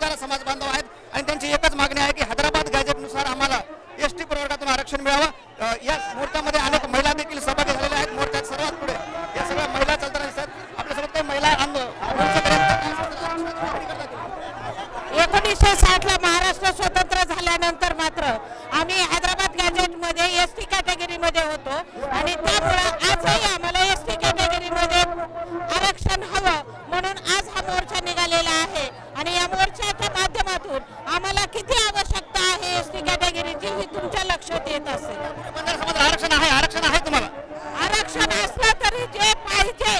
कामगार समाज बांधव आहेत. आणि त्यांची एकच मागणी आहे की हैदराबाद गॅजेटनुसार आम्हाला एस टी प्रवर्गातून आरक्षण मिळावं. या मुहूर्तामध्ये अनेक महिला देखील सहभागी झालेल्या आहेत. मोर्चात सर्वात पुढे या सगळ्या महिला चालताना दिसतात आपल्यासोबत काही महिला एकोणीसशे साठ ला महाराष्ट्र स्वतंत्र झाल्यानंतर मात्र आम्ही हैदराबाद गॅजेटमध्ये एस टी कॅटेगरी मध्ये होतो. आणि त्यामुळे असून आम्हाला किती आवश्यकता आहे एस टी कॅटेगरीची ही तुमच्या लक्षात येत असेल. आरक्षण आहे आरक्षण आहे तुम्हाला. आरक्षण असलं तरी जे पाहिजे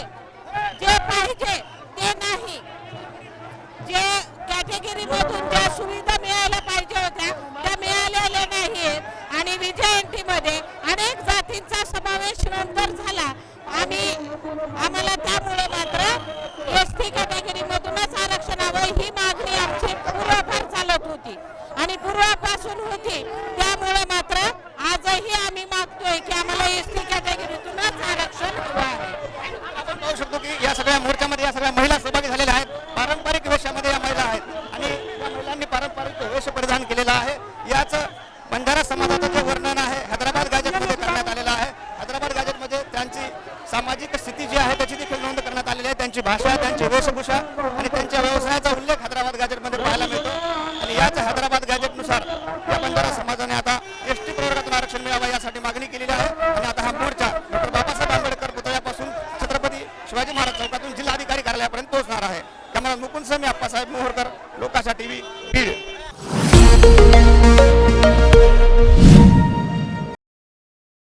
जे पाहिजे ते नाही. जे कॅटेगरीमधून ज्या सुविधा मिळायला पाहिजे होत्या त्या मिळालेल्या नाही आणि विजय होती. आणि पूर्वापासून होती. त्यामुळे मात्र आजही आम्ही मागतोय की आम्हाला एस टी कॅटेगरीतूनच आरक्षण हवं आहे. आपण पाहू शकतो की या सगळ्या मोर्चामध्ये या सगळ्या महिला सहभागी झालेल्या आहेत. पारंपरिक वेशामध्ये या महिला आहेत. आणि या महिलांनी पारंपरिक वेश परिधान केलेला आहे. याच बंजारा समाजाचं जे वर्णन आहे हैदराबाद गॅजेटमध्ये करण्यात आलेलं आहे. हैदराबाद गॅजेटमध्ये त्यांची सामाजिक स्थिती जी आहे त्याची देखील नोंद करण्यात आलेली आहे. त्यांची भाषा त्यांची वेशभूषा शिवाजी महाराज चौकातून जिल्हाधिकारी कार्यालयापर्यंत पोहोचणार आहे. त्यामुळे मुकुंद स्वामी आप्पासाहेब मोहरकर लोकांसाठी बीड.